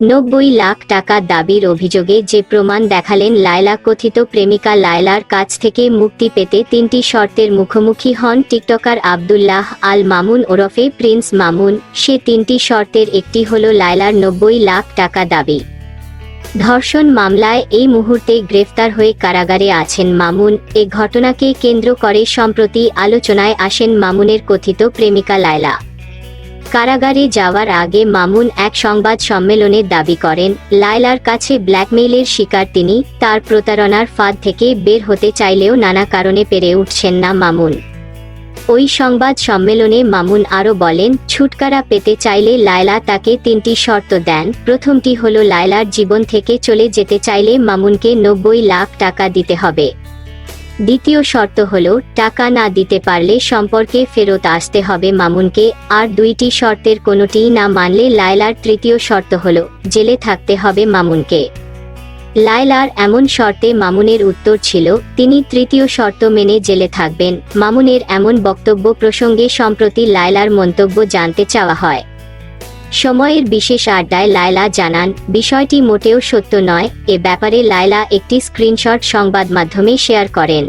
নব্বই লাখ টাকা দাবির অভিযোগে যে প্রমাণ দেখালেন লায়লা, কথিত প্রেমিকা লায়লার কাছ থেকে মুক্তি পেতে তিনটি শর্তের মুখোমুখি হন টিকটকার আবদুল্লাহ আল মামুন ওরফে প্রিন্স মামুন। সে তিনটি শর্তের একটি হল লায়লার নব্বই লাখ টাকা দাবি। ধর্ষণ মামলায় এই মুহূর্তে গ্রেফতার হয়ে কারাগারে আছেন মামুন। এ ঘটনাকে কেন্দ্র করে সম্প্রতি আলোচনায় আসেন মামুনের কথিত প্রেমিকা লায়লা। কারাগারে যাওয়ার আগে মামুন এক সংবাদ সম্মেলনে দাবি করেন, লায়লার কাছে ব্ল্যাকমেইলের শিকার তিনি, তার প্রতারণার ফাঁদ থেকে বের হতে চাইলেও নানা কারণে পেরে উঠছেন না মামুন। ওই সংবাদ সম্মেলনে মামুন আরও বলেন, ছুটকারা পেতে চাইলে লায়লা তাকে তিনটি শর্ত দেন, প্রথমটি হল লায়লার জীবন থেকে চলে যেতে চাইলে মামুনকে নব্বই লাখ টাকা দিতে হবে। দ্বিতীয় শর্ত হল, টাকা না দিতে পারলে সম্পর্কে ফেরত আসতে হবে মামুনকে, আর দুইটি শর্তের কোনোটিই না মানলে লায়লার তৃতীয় শর্ত হল, জেলে থাকতে হবে মামুনকে। লায়লার এমন শর্তে মামুনের উত্তর ছিল, তিনি তৃতীয় শর্ত মেনে জেলে থাকবেন। মামুনের এমন বক্তব্য প্রসঙ্গে সম্প্রতি লায়লার মন্তব্য জানতে চাওয়া হয়। সময়ের বিশেষ আড্ডায় লায়লা জানান, বিষয়টি মোটেও সত্য নয়, এ ব্যাপারে লায়লা একটি স্ক্রিনশট সংবাদ মাধ্যমে শেয়ার করেন।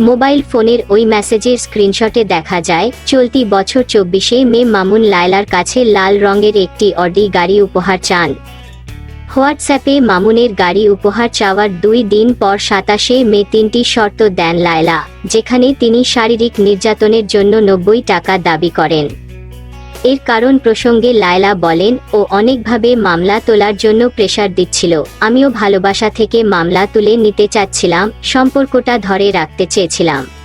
মোবাইল ফোনের ওই মেসেজের স্ক্রিনশটে দেখা যায়, চলতি বছর চব্বিশে মে মামুন লায়লার কাছে লাল রঙের একটি অডি গাড়ি উপহার চান। হোয়াটসঅ্যাপে মামুনের গাড়ি উপহার চাওয়ার দুই দিন পর সাতাশে মে তিনটি শর্ত দেন লায়লা, যেখানে তিনি শারীরিক নির্যাতনের জন্য নব্বই টাকা দাবি করেন। এর কারণ প্রসঙ্গে লায়লা বলেন, ও অনেকভাবে মামলা তোলার জন্য প্রেশার দিচ্ছিল। আমিও ভালোবাসা থেকে মামলা তুলে নিতে চাচ্ছিলাম, সম্পর্কটা ধরে রাখতে চেয়েছিলাম।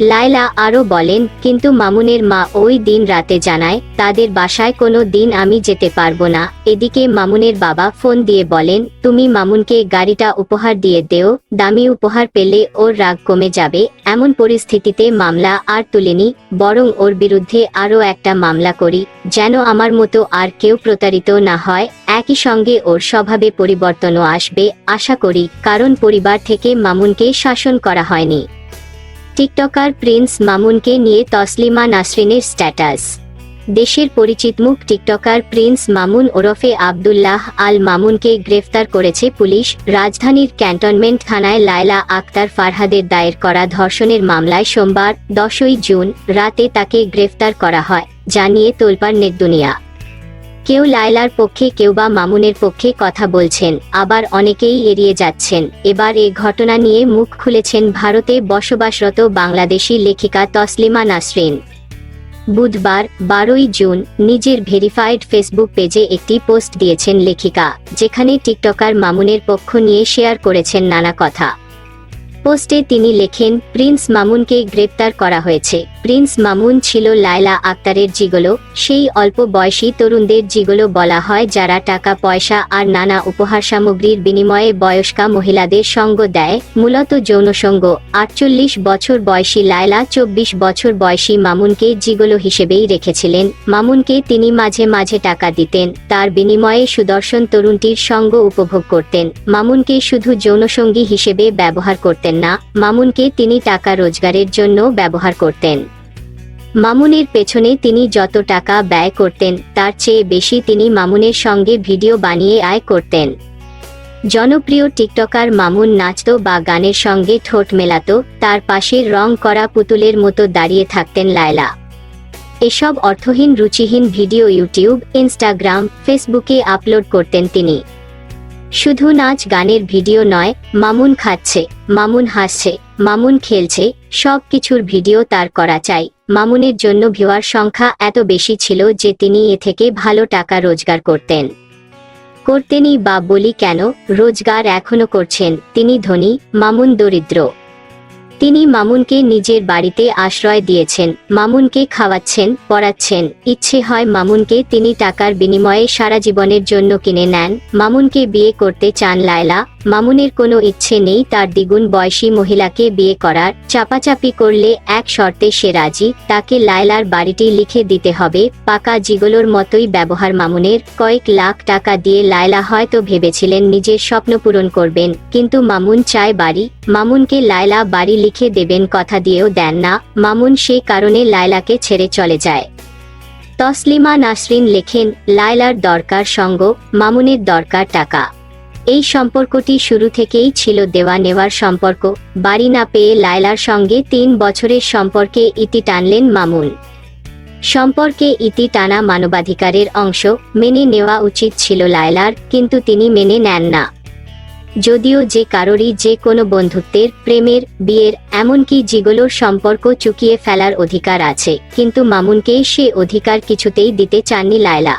লায়লা আরও বলেন, কিন্তু মামুনের মা ওই দিন রাতে জানায়, তাদের বাসায় কোনো দিন আমি যেতে পারব না। এদিকে মামুনের বাবা ফোন দিয়ে বলেন, তুমি মামুনকে গাড়িটা উপহার দিয়ে দেও, দামি উপহার পেলে ওর রাগ কমে যাবে। এমন পরিস্থিতিতে মামলা আর তুলিনি, বরং ওর বিরুদ্ধে আরও একটা মামলা করি, যেন আমার মতো আর কেউ প্রতারিত না হয়। একই সঙ্গে ওর স্বভাবে পরিবর্তনও আসবে, আশা করি, কারণ পরিবার থেকে মামুনকে শাসন করা হয়নি। টিকটকার প্রিন্স মামুনকে নিয়ে তসলিমা নাসরিনের স্ট্যাটাস। দেশের পরিচিত মুখ টিকটকার প্রিন্স মামুন ওরফে আবদুল্লাহ আল মামুনকে গ্রেফতার করেছে পুলিশ। রাজধানীর ক্যান্টনমেন্ট থানায় লায়লা আক্তার ফারহাদের দায়ের করা ধর্ষণের মামলায় সোমবার, দশই জুন, রাতে তাকে গ্রেফতার করা হয়, জানিয়ে তোলপার নেটদুনিয়া কেউ লায়লার পক্ষে, কেউ বা মামুনের পক্ষে কথা বলছেন, আবার অনেকেই এড়িয়ে যাচ্ছেন। এবার এ ঘটনা নিয়ে মুখ খুলেছেন ভারতে বসবাসরত বাংলাদেশি লেখিকা তসলিমা নাসরিন। বুধবার, বারোই জুন, নিজের ভেরিফাইড ফেসবুক পেজে একটি পোস্ট দিয়েছেন লেখিকা, যেখানে টিকটকার মামুনের পক্ষ নিয়ে শেয়ার করেছেন নানা কথা। পোস্টে তিনি লেখেন, প্রিন্স মামুনকে গ্রেপ্তার করা হয়েছে। প্রিন্স মামুন ছিল লায়লা আক্তারের জিগলো, সেই অল্প বয়সী তরুণদের জিগলো বলা হয় যারা টাকা, পয়সা আর নানা উপহার সামগ্রীর বিনিময়ে বয়স্কা মহিলাদের সঙ্গ দেয়, মূলত যৌনসঙ্গ আটচল্লিশ বছর বয়সী লায়লা চব্বিশ বছর বয়সী মামুনকে জিগলো হিসেবেই রেখেছিলেন। মামুনকে তিনি মাঝে মাঝে টাকা দিতেন, তার বিনিময়ে সুদর্শন তরুণটির সঙ্গ উপভোগ করতেন। মামুনকে শুধু যৌনসঙ্গী হিসেবে ব্যবহার করতেন না, মামুনকে তিনি টাকা রোজগারের জন্য ব্যবহার করতেন। মামুনের পেছনে তিনি যত টাকা ব্যয় করতেন, তার চেয়ে বেশি তিনি মামুনের সঙ্গে ভিডিও বানিয়ে আয় করতেন। জনপ্রিয় টিকটকার মামুন নাচত বা গানের সঙ্গে ঠোঁট মেলাতো, তার পাশে রং করা পুতুলের মতো দাঁড়িয়ে থাকতেন লায়লা। এসব অর্থহীন, রুচিহীন ভিডিও ইউটিউব, ইনস্টাগ্রাম, ফেসবুকে আপলোড করতেন তিনি। শুধু নাচ গানের ভিডিও নয়, মামুন খাচ্ছে, মামুন হাসছে, মামুন খেলছে সব কিছুর ভিডিও তার করা চাই। মামুনের জন্য ভিউয়ার সংখ্যা এত বেশি ছিল যে তিনি এ থেকে ভালো টাকা রোজগার করতেন। করতেনই বা বলি কেন? রোজগার এখনও করছেন, তিনি ধনী, মামুন দরিদ্র। তিনি মামুনকে নিজের বাড়িতে আশ্রয় দিয়েছেন, মামুনকে খাওয়াচ্ছেন, পড়াচ্ছেন, ইচ্ছে হয় মামুনকে তিনি টাকার বিনিময়ে সারা জীবনের জন্য কিনে নেন, মামুনকে বিয়ে করতে চান লায়লা মামুনের কোনো ইচ্ছে নেই তার দ্বিগুণ বয়সী মহিলাকে বিয়ে করার, চাপাচাপি করলে এক শর্তে সে রাজি, তাকে লায়লার বাড়িটি লিখে দিতে হবে, পাকা জিগলোর মতোই ব্যবহার মামুনের, কয়েক লাখ টাকা দিয়ে লায়লা হয়তো ভেবেছিলেন নিজের স্বপ্ন পূরণ করবেন, কিন্তু মামুন চায় বাড়ি, মামুনকে লায়লা বাড়ি লিখে দেবেন কথা দিয়েও দেন না, মামুন সেই কারণে লায়লাকে ছেড়ে চলে যায়। তসলিমা নাসরিন লেখেন, লায়লার দরকার সঙ্গ, মামুনের দরকার টাকা। এই সম্পর্কটি শুরু থেকেই ছিল দেওয়া নেওয়ার সম্পর্ক। বাড়ি না পেয়ে লায়লার সঙ্গে তিন বছরের সম্পর্কে ইতি টানলেন মামুন। সম্পর্কে ইতি টানা মানবাধিকারের অংশ, মেনে নেওয়া উচিত ছিল লায়লার, কিন্তু তিনি মেনে নেন না। যদিও যে কারোরই যে কোনো বন্ধুত্বের, প্রেমের, বিয়ের, এমনকি জিগলোর সম্পর্ক চুকিয়ে ফেলার অধিকার আছে, কিন্তু মামুনকে সে অধিকার কিছুতেই দিতে চাননি লায়লা।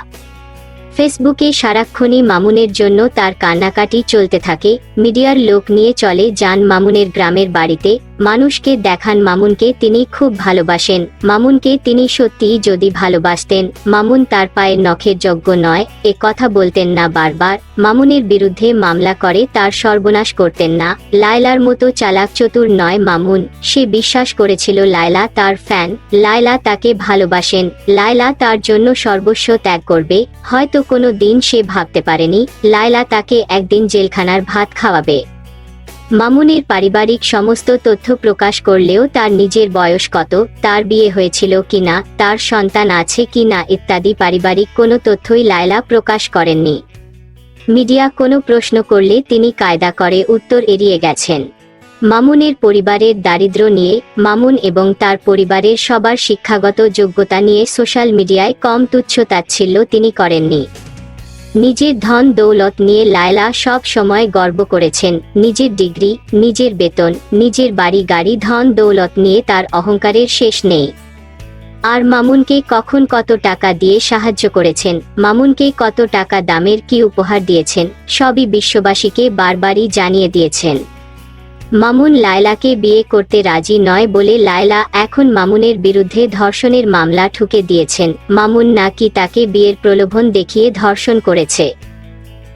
ফেসবুকে সারাক্ষণই মামুনের জন্য তার কান্নাকাটি চলতে থাকে, মিডিয়ার লোক নিয়ে চলে যান মামুনের গ্রামের বাড়িতে মানুষকে দেখান মামুনকে তিনি খুব ভালোবাসেন। মামুনকে তিনি সত্যিই যদি ভালোবাসতেন, মামুন তার পায়ের নখের যোগ্য নয়, এ কথা বলতেন না বারবার। মামুনের বিরুদ্ধে মামলা করে তার সর্বনাশ করতেন না। লায়লার মতো চালাক চতুর নয় মামুন। সে বিশ্বাস করেছিল লায়লা তার ফ্যান। লায়লা তাকে ভালোবাসেন। লায়লা তার জন্য সর্বস্ব ত্যাগ করবে। হয়তো কোনো দিন সে ভাবতে পারেনি, লায়লা তাকে একদিন জেলখানার ভাত খাওয়াবে। মামুনের পারিবারিক সমস্ত তথ্য প্রকাশ করলেও তার নিজের বয়স কত, তার বিয়ে হয়েছিল কিনা তার সন্তান আছে কিনা ইত্যাদি পারিবারিক কোনো তথ্যই লায়লা প্রকাশ করেননি। মিডিয়া কোনো প্রশ্ন করলে তিনি কায়দা করে উত্তর এড়িয়ে গেছেন। মামুনের পরিবারের দারিদ্র্য নিয়ে, মামুন এবং তার পরিবারের সবার শিক্ষাগত যোগ্যতা নিয়ে সোশ্যাল মিডিয়ায় কম তুচ্ছ তাচ্ছিল্য তিনি করেননি। নিজের ধন দৌলত নিয়ে লায়লা সব সময় গর্ব করেছেন। নিজের ডিগ্রি, নিজের বেতন, নিজের বাড়ি গাড়ি ধন দৌলত নিয়ে তার অহংকারের শেষ নেই। আর মামুনকে কখন কত টাকা দিয়ে সাহায্য করেছেন, মামুনকে কত টাকা দামের কি উপহার দিয়েছেন, সবই বিশ্ববাসীকে বারবারই জানিয়ে দিয়েছেন। মামুন লায়লাকে বিয়ে করতে রাজি নয় বলে লায়লা এখন মামুনের বিরুদ্ধে ধর্ষণের মামলা ঠুকে দিয়েছেন। মামুন নাকি তাকে বিয়ের প্রলোভন দেখিয়ে ধর্ষণ করেছে।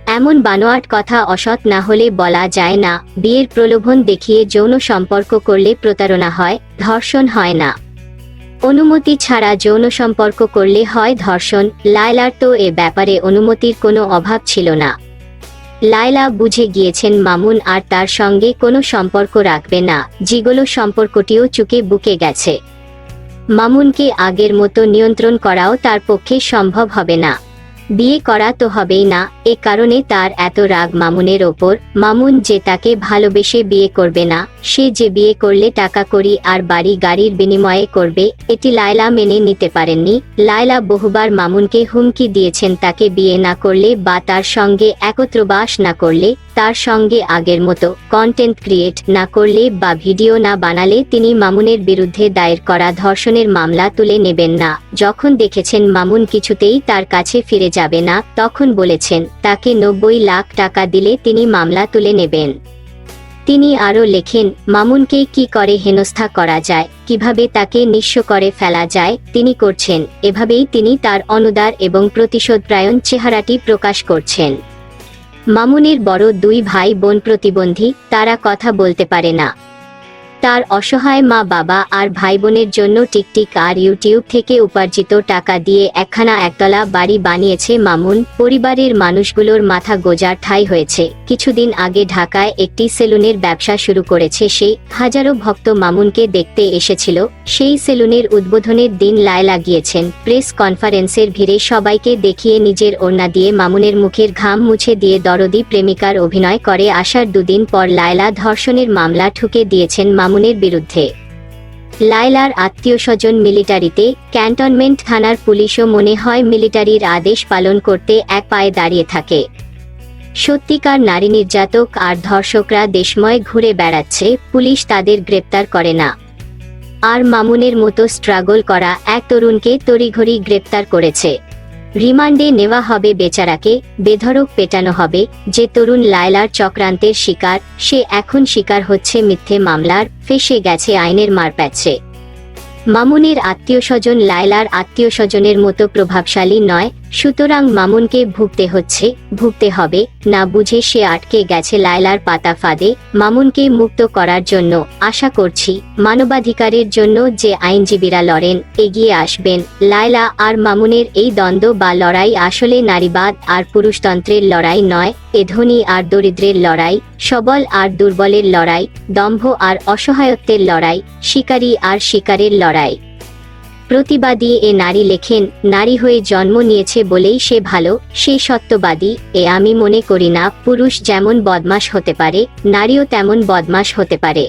এমন বানোয়াট কথা অসৎ না হলে বলা যায় না, বিয়ের প্রলোভন দেখিয়ে যৌন সম্পর্ক করলে প্রতারণা হয়, ধর্ষণ হয় না। অনুমতি ছাড়া যৌন সম্পর্ক করলে হয় ধর্ষণ, লায়লার তো এ ব্যাপারে অনুমতির কোনো অভাব ছিল না। লায়লা বুঝে গিয়েছেন মামুন আর তার সঙ্গে কোনো সম্পর্ক রাখবে না, যেগুলো সম্পর্কটিও চুকে বুকে গেছে। মামুনকে আগের মতো নিয়ন্ত্রণ করাও তার পক্ষে সম্ভব হবে না। বিয়ে করা তো হবেই না, এ কারণে তার এত রাগ মামুনের ওপর। মামুন যে তাকে ভালোবেসে বিয়ে করবে না, সে যে বিয়ে করলে টাকা করি আর বাড়ি গাড়ির বিনিময়ে করবে, এটি লায়লা মেনে নিতে পারেননি। লায়লা বহুবার মামুনকে হুমকি দিয়েছেন তাকে বিয়ে না করলে বা তার সঙ্গে একত্র বাস না করলে তার সঙ্গে আগের মতো কন্টেন্ট ক্রিয়েট না করলে বা ভিডিও না বানালে তিনি মামুনের বিরুদ্ধে দায়ের করা ধর্ষণের মামলা তুলে নেবেন না। যখন দেখেছেন মামুন কিছুতেই তার কাছে ফিরে যাবে না, তখন বলেছেন, তাকে নব্বই লাখ টাকা দিলে তিনি মামলা তুলে নেবেন। তিনি আরও লেখেন, মামুনকে কি করে হেনস্থা করা যায়? কীভাবে তাকে নিঃস্ব করে ফেলা যায়? তিনি করছেন, এভাবেই তিনি তার অনুদার এবং প্রতিশোধপ্রায়ণ চেহারাটি প্রকাশ করছেন। মামুনের বড় দুই ভাই বোন প্রতিবন্ধী তারা কথা বলতে পারে না। তার অসহায় মা বাবা আর ভাই বোনের জন্য টিকটিক আর ইউটিউব থেকে উপার্জিত টাকা দিয়ে একখানা একতলা বাড়ি বানিয়েছে মামুন। পরিবারের মানুষগুলোর মাথা গোজার ঠাই হয়েছে। কিছুদিন আগে ঢাকায় একটি সেলুনের ব্যবসা শুরু করেছে সে হাজারো ভক্ত মামুনকে দেখতে এসেছিল। সেই সেলুনের উদ্বোধনের দিন লায়লা গিয়েছেন প্রেস কনফারেন্সের ভিড়ে সবাইকে দেখিয়ে নিজের ওড়না দিয়ে মামুনের মুখের ঘাম মুছে দিয়ে দরদি প্রেমিকার অভিনয় করে। আসার দুদিন পর লায়লা ধর্ষণের মামলা ঠুকে দিয়েছেন মামুনের বিরুদ্ধে। লাইলার আত্মীয় স্বজন মিলিটারিতে, ক্যান্টনমেন্ট থানার পুলিশও মনে হয় মিলিটারির আদেশ পালন করতে এক পায়ে দাঁড়িয়ে থাকে। সত্যিকার নারী নির্যাতক আর ধর্ষকরা দেশময় ঘুরে বেড়াচ্ছে, পুলিশ তাদের গ্রেপ্তার করে না। আর মামুনের মতো স্ট্রাগল করা এক তরুণকে তড়িঘড়ি গ্রেপ্তার করেছে। রিমান্ডে নেওয়া হবে বেচারাকে বেধরক পেটানো হবে, যে তরুণ লায়লার চক্রান্তের শিকার, সে এখন শিকার হচ্ছে মিথ্যে মামলার, ফেসে গেছে আইনের মারপ্যাচে। মামুনের আত্মীয় স্বজন লায়লার আত্মীয় স্বজনের মতো প্রভাবশালী নয় সুতরাং মামুনকে ভুগতে হচ্ছে, ভুগতে হবে, না বুঝে সে আটকে গেছে লায়লার পাতা ফাঁদে, মামুনকে মুক্ত করার জন্য, আশা করছি, মানবাধিকারের জন্য যে আইনজীবীরা লড়েন, এগিয়ে আসবেন, লায়লা আর মামুনের এই দ্বন্দ্ব বা লড়াই আসলে নারীবাদ আর পুরুষতন্ত্রের লড়াই নয়, এ ধনী আর দরিদ্রের লড়াই, সবল আর দুর্বলের লড়াই, দম্ভ আর অসহায়ত্বের লড়াই, শিকারী আর শিকারের লড়াই। প্রতিবাদী এ নারী লেখেন, নারী হয়ে জন্ম নিয়েছে বলেই সে ভালো, সে সত্যবাদী, এ আমি মনে করি না, পুরুষ যেমন বদমাস হতে পারে, নারীও তেমন বদমাস হতে পারে।